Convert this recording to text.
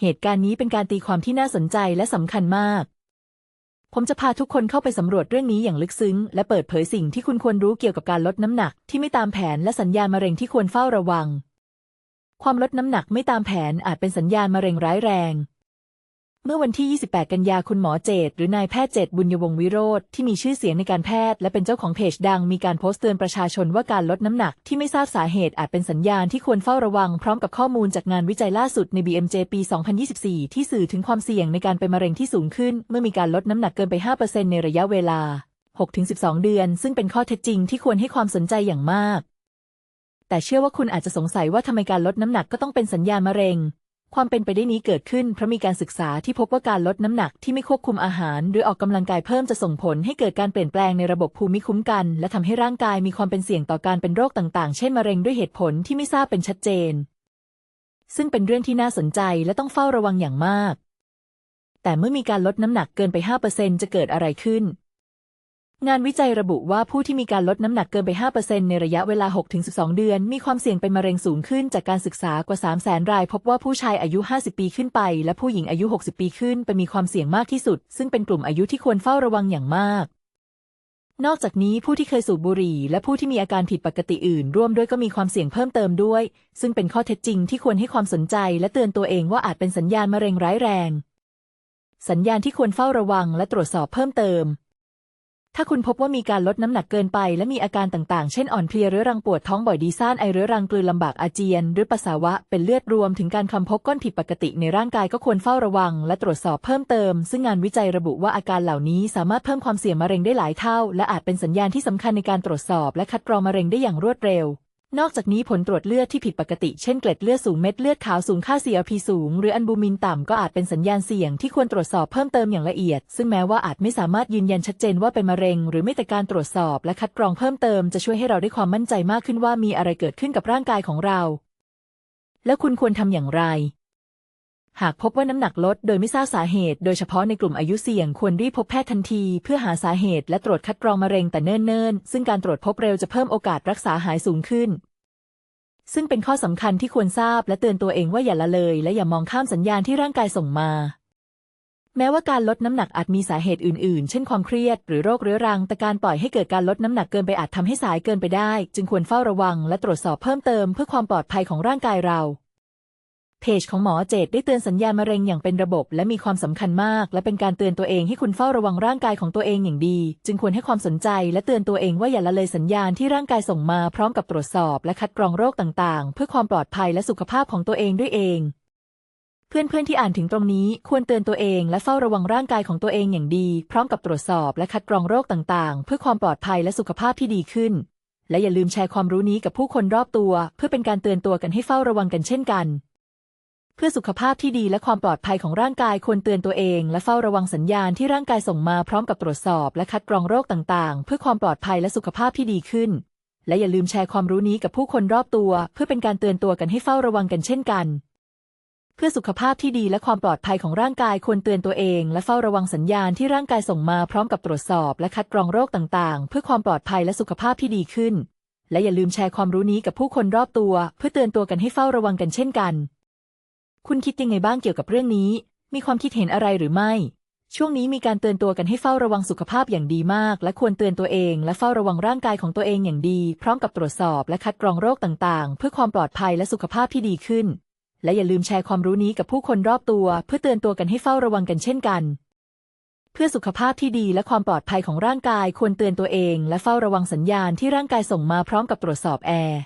เหตุการณ์นี้เป็นการตีความที่น่าสนใจและสำคัญมาก ผมจะพาทุกคนเข้าไปสำรวจเรื่องนี้อย่างลึกซึ้ง และเปิดเผยสิ่งที่คุณควรรู้เกี่ยวกับการลดน้ำหนักที่ไม่ตามแผนและสัญญาณมะเร็งที่ควรเฝ้าระวัง ความลดน้ำหนักไม่ตามแผนอาจเป็นสัญญาณมะเร็งร้ายแรง เมื่อวันที่ 28 กันยาคุณหมอเจตหรือนายแพทย์เจตบุญยวงวิโรธที่มีชื่อเสียงในการแพทย์และเป็นเจ้าของเพจดังมีการโพสต์เตือนประชาชนว่าการลดน้ำหนักที่ไม่ทราบสาเหตุอาจเป็นสัญญาณที่ควรเฝ้าระวังพร้อมกับข้อมูลจากงานวิจัยล่าสุดใน BMJ ปี 2024 ที่สื่อถึงความเสี่ยงในการเป็นมะเร็งที่สูงขึ้น เมื่อมีการลดน้ำหนักเกินไป 5%ในระยะเวลา 6-12 เดือน ซึ่งเป็นข้อเท็จจริงที่ควรให้ความสนใจอย่างมาก แต่เชื่อว่าคุณอาจจะสงสัยว่าทำไมการลดน้ำหนักก็ต้องเป็นสัญญาณมะเร็ง ความเป็นไปได้นี้เกิดขึ้นเพราะมีการศึกษาที่พบว่าการลดน้ำหนักที่ไม่ควบคุมอาหาร หรือออกกำลังกายเพิ่มจะส่งผลให้เกิดการเปลี่ยนแปลงในระบบภูมิคุ้มกัน และทำให้ร่างกายมีความเป็นเสี่ยงต่อการเป็นโรคต่างๆ เช่นมะเร็งด้วยเหตุผลที่ไม่ทราบเป็นชัดเจน ซึ่งเป็นเรื่องที่น่าสนใจและต้องเฝ้าระวังอย่างมาก แต่เมื่อมีการลดน้ำหนักเกินไป 5%จะเกิดอะไรขึ้น งานวิจัยระบุว่าผู้ที่มีการลดน้ำหนักเกินไป 5%ในระยะเวลา 6-12 เดือน มีความเสี่ยงเป็นมะเร็งสูงขึ้นจากการศึกษากว่า 300,000 ราย พบว่าผู้ชายอายุ 50 ปีขึ้นไป และผู้หญิงอายุ 60 ปีขึ้นไปมีความเสี่ยงมากที่สุด ซึ่งเป็นกลุ่มอายุที่ควรเฝ้าระวังอย่างมาก นอกจากนี้ผู้ที่เคยสูบบุหรี่ และผู้ที่มีอาการผิดปกติอื่น ร่วมด้วยก็มีความเสี่ยงเพิ่มเติมด้วย ซึ่งเป็นข้อเท็จจริงที่ควรให้ความสนใจ และเตือนตัวเองว่าอาจเป็นสัญญาณมะเร็งร้ายแรง สัญญาณที่ควรเฝ้าระวังและตรวจสอบเพิ่มเติม ถ้าคุณพบว่ามีการลดน้ำหนักเกินไป และมีอาการต่างๆ เช่นอ่อนเพลียเรื้อรังปวดท้องบ่อยดีซ่านไอเรื้อรังกลืนลำบากอาเจียน หรือปัสสาวะเป็นเลือดรวมถึงการคำพบก้อนผิดปกติในร่างกายก็ควรเฝ้าระวัง และตรวจสอบเพิ่มเติม ซึ่งงานวิจัยระบุว่าอาการเหล่านี้สามารถเพิ่มความเสี่ยงมะเร็งได้หลายเท่า และอาจเป็นสัญญาณที่สำคัญในการตรวจสอบ และคัดกรองมะเร็งได้อย่างรวดเร็ว นอกจากนี้ผลตรวจเลือดที่ผิดปกติ เช่นเกล็ดเลือดสูงเม็ดเลือดขาวสูงค่า CRP สูง หรืออัลบูมินต่ำก็อาจเป็นสัญญาณเสี่ยงที่ควรตรวจสอบเพิ่มเติมอย่างละเอียด ซึ่งแม้ว่าอาจไม่สามารถยืนยันชัดเจนว่าเป็นมะเร็ง หรือไม่แต่การตรวจสอบและคัดกรองเพิ่มเติมจะช่วยให้เราได้ความมั่นใจมากขึ้นว่ามีอะไรเกิดขึ้นกับร่างกายของเรา แล้วคุณควรทำอย่างไร หากพบว่าน้ำหนักลดโดยไม่ทราบสาเหตุ โดยเฉพาะในกลุ่มอายุเสี่ยงควรรีบพบแพทย์ทันที เพื่อหาสาเหตุและตรวจคัดกรองมะเร็งแต่เนิ่นๆ ซึ่งการตรวจพบเร็วจะเพิ่มโอกาสรักษาหายสูงขึ้น ซึ่งเป็นข้อสำคัญที่ควรทราบและเตือนตัวเองว่าอย่าละเลย และอย่ามองข้ามสัญญาณที่ร่างกายส่งมา แม้ว่าการลดน้ำหนักอาจมีสาเหตุอื่นๆ เช่นความเครียดหรือโรคเรื้อรัง แต่การปล่อยให้เกิดการลดน้ำหนักเกินไปอาจทำให้สายเกินไปได้ จึงควรเฝ้าระวัง และตรวจสอบเพิ่มเติมเพื่อความปลอดภัยของร่างกายเรา เพจของหมอเจตได้เตือนสัญญาณมะเร็งอย่างเป็นระบบ และมีความสำคัญมาก และเป็นการเตือนตัวเองให้คุณเฝ้าระวังร่างกายของตัวเองอย่างดี จึงควรให้ความสนใจ และเตือนตัวเองว่าอย่าละเลยสัญญาณที่ร่างกายส่งมาพร้อมกับตรวจสอบ และคัดกรองโรคต่างๆ เพื่อความปลอดภัยและสุขภาพของตัวเองด้วยเอง เพื่อนๆที่อ่านถึงตรงนี้ควรเตือนตัวเองและเฝ้าระวังร่างกายของตัวเองอย่างดี พร้อมกับตรวจสอบและคัดกรองโรคต่างๆ เพื่อความปลอดภัยและสุขภาพที่ดีขึ้น และอย่าลืมแชร์ความรู้นี้กับผู้คนรอบตัว เพื่อเป็นการเตือนตัวกันให้เฝ้าระวังกันเช่นกัน เพื่อสุขภาพที่ดีและความปลอดภัยของร่างกายควรเตือนตัวเอง และเฝ้าระวังสัญญาณที่ร่างกายส่งมาพร้อมกับตรวจสอบและคัดกรองโรคต่างๆ เพื่อความปลอดภัยและสุขภาพที่ดีขึ้น และอย่าลืมแชร์ความรู้นี้กับผู้คนรอบตัว เพื่อเป็นการเตือนตัวกันให้เฝ้าระวังกันเช่นกัน เพื่อสุขภาพที่ดีและความปลอดภัยของร่างกายควรเตือนตัวเอง และเฝ้าระวังสัญญาณที่ร่างกายส่งมาพร้อมกับตรวจสอบและคัดกรองโรคต่างๆ เพื่อความปลอดภัยและสุขภาพที่ดีขึ้น และอย่าลืมแชร์ความรู้นี้กับผู้คนรอบตัว เพื่อเตือนตัวกันให้เฝ้าระวังกันเช่นกัน คุณคิดยังไงบ้างเกี่ยวกับเรื่องนี้ มีความคิดเห็นอะไรหรือไม่ ช่วงนี้มีการเตือนตัวกันให้เฝ้าระวังสุขภาพอย่างดีมาก และควรเตือนตัวเองและเฝ้าระวังร่างกายของตัวเองอย่างดี พร้อมกับตรวจสอบและคัดกรองโรคต่างๆ เพื่อความปลอดภัยและสุขภาพที่ดีขึ้น และอย่าลืมแชร์ความรู้นี้กับผู้คนรอบตัว เพื่อเตือนตัวกันให้เฝ้าระวังกันเช่นกัน เพื่อสุขภาพที่ดีและความปลอดภัยของร่างกายควรเตือนตัวเอง และเฝ้าระวังสัญญาณที่ร่างกายส่งมาพร้อมกับตรวจสอบแอร์